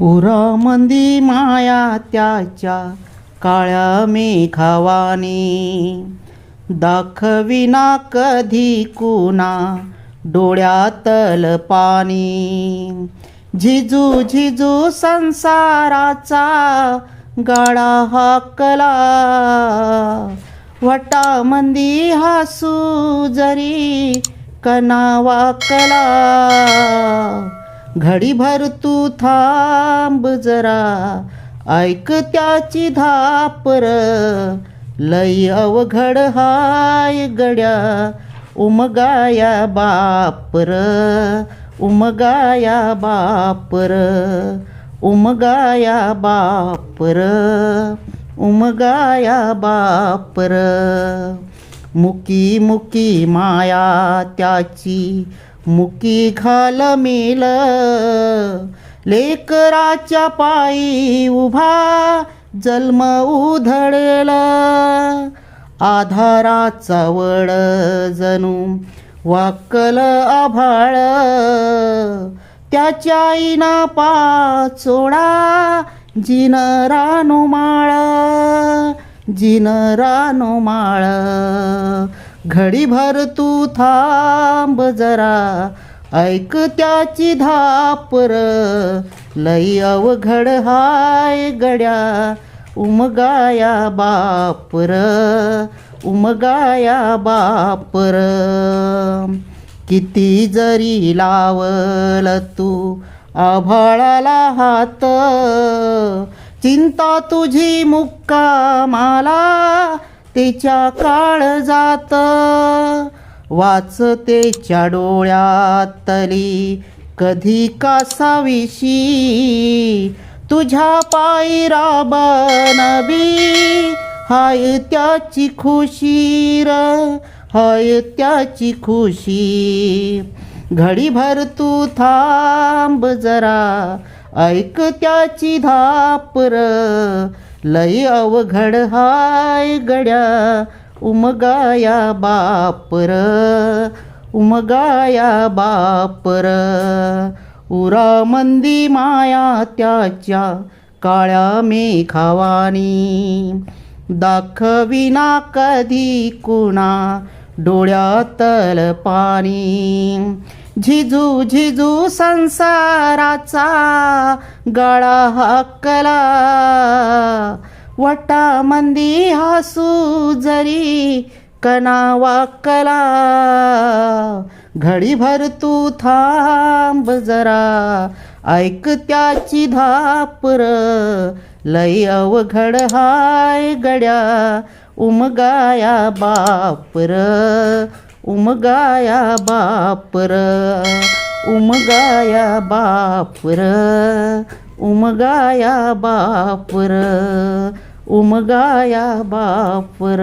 उरामंदी माया त्याच्या काळ्या मेघावानी. दाखविना कधी कुणा डोळ्यातल पाणी झिजू झिजू संसाराचा गाडा हाकला. वटामंदी हासू जरी कनावाकला घडीभर तू थांब जरा ऐक त्याची धापर. लय अवघड हाय गड्या उमगाया बापर. उमगाया बापर उमगाया बापर उमगाया बापर. मुकी मुकी माया त्याची मुकी घाल मेल लेकराच्या पायी उभा जन्म उधळेल. आधाराचा वड जणू वाकल आभाळ त्याच्या आईना पाचोडा जिन रानुमाळ जिन रानुमाळ घडीभर तू थांब जरा ऐक त्याची धापर. लई अवघड हाय गड्या उमगाया बापर उमगाया बापर. किती जरी लावल तू आभाळाला हात चिंता तुझी मुक्का माला तिच्या काळ जात वाचतेच्या डोळ्यातली कधी कासावीशी तुझ्या पायरा बनबी हाय त्याची खुशीर हाय त्याची खुशी घडीभर तू थांब जरा ऐक त्याची धापर लय अवघड हाय गड्या उमगाया बापर उमगाया बापर. उरा मंदी माया त्याच्या काळ्या मेघावानी. दाखविना कधी कुणा डोळ्यातल पाणी. झिजू झिजू संसाराचा गाळा हाकला. वटामंदी हसू जरी कणा वाकला घडीभर तू थांब जरा ऐक त्याची धापर. लय अवघड हाय गड्या उमगाया बापर. उमगाया बापर उमगाया बापर उमगाया बापर उमगाया बापर.